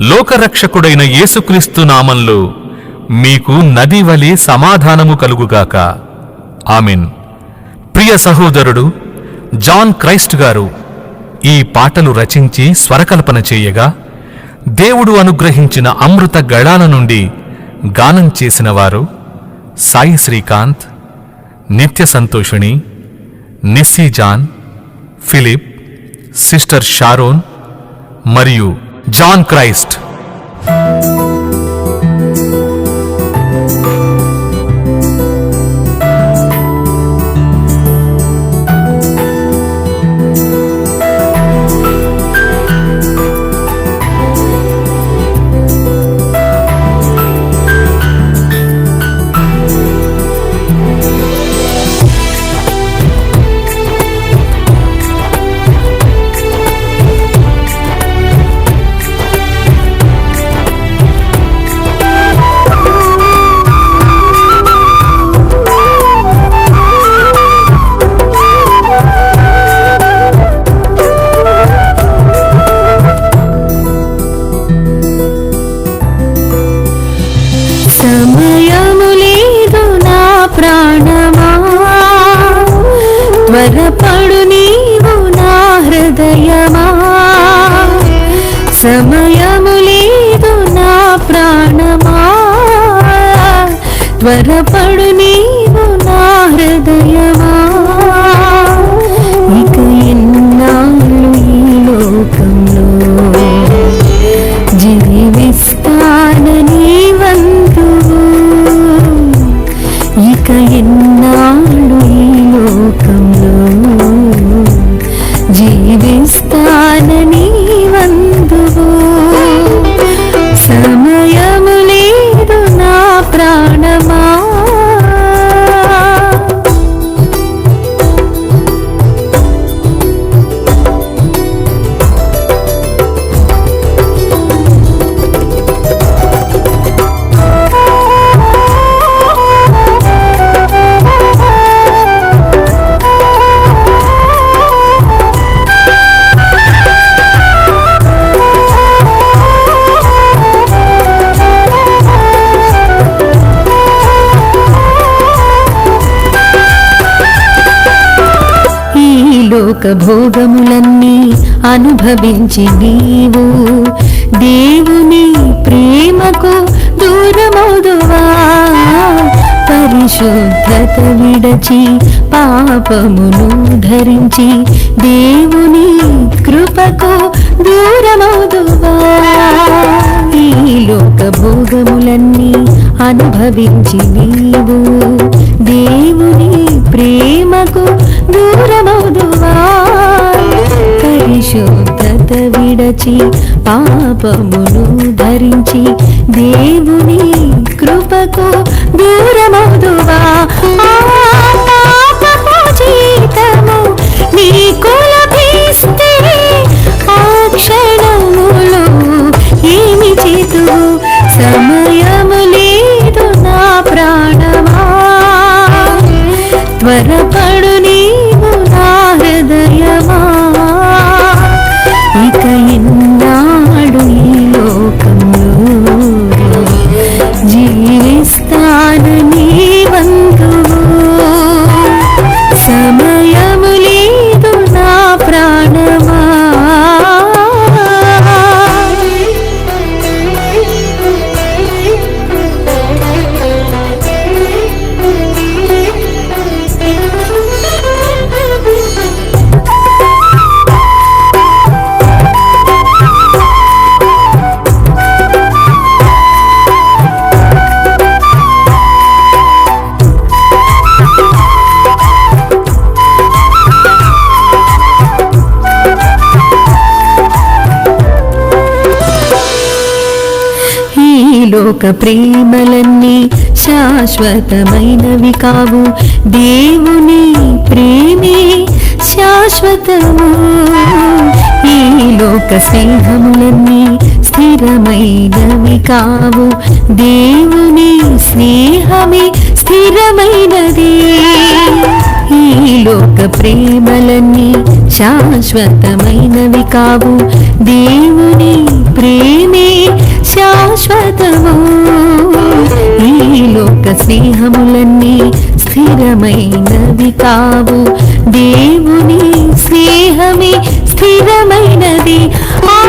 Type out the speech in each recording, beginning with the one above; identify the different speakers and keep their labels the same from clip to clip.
Speaker 1: లోకరక్షకుడైన యేసుక్రీస్తు నామంలో మీకు నది వలె సమాధానము కలుగుగాక. ఆమెన్. ప్రియ సహోదరుడు జాన్ క్రైస్ట్ గారు ఈ పాటలు రచించి స్వరకల్పన చేయగా దేవుడు అనుగ్రహించిన అమృత గళాల నుండి గానం చేసినవారు Sai Srikanth Nitya Santoshini Nissi John Philip sister Sharon మరియు జాన్ క్రైస్ట్
Speaker 2: త్వరపడు నీవు నా హృదయమా? సమయము లేదు నా ప్రాణమా? త్వరపడు నీవు లోక భోగములన్నీ అనుభవించి నీవు. దేవుని ప్రేమకు దూరమవుదువా? పరిశుద్ధత విడచి పాపమును ధరించి దేవుని కృపకు దూరమవుదువా? ఈ లోక భోగములన్నీ అనుభవించి నీవు. దేవుని ప్రేమకు దూరమవుదువా పరిశుద్ధత విడచి పాపమును ధరించి దేవుని కృపకు దూరమవుదువా. ఆ పాపపు జీతము నీకు లభిస్తే ఆ క్షణములో ఏమి చేతు సమయము లేదు నా ప్రాణమా. త్వరపడు నీవు లోక ప్రేమలన్నీ శాశ్వతమైనవి కావు. దేవుని ప్రేమే శాశ్వతము. ఈ లోక స్నేహములన్నీ స్థిరమైనవి కావు. దేవుని స్నేహమే స్థిరమైనది. ఈ లోక ప్రేమలన్నీ శాశ్వతమైనవి కావు. దేవుని ప్రేమే శాశ్వతము. ఈ లోక స్నేహములన్నీ స్థిరమైనవి కావు. దేవుని స్నేహమే స్థిరమైనది. ఆ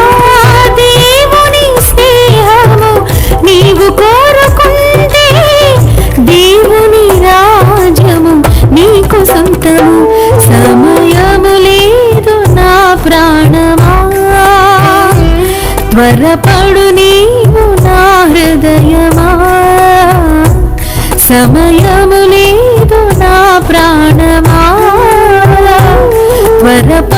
Speaker 2: త్వరపడు నీవు నా హృదయమా? సమయము లేదు నా ప్రాణమా? త్వరపడు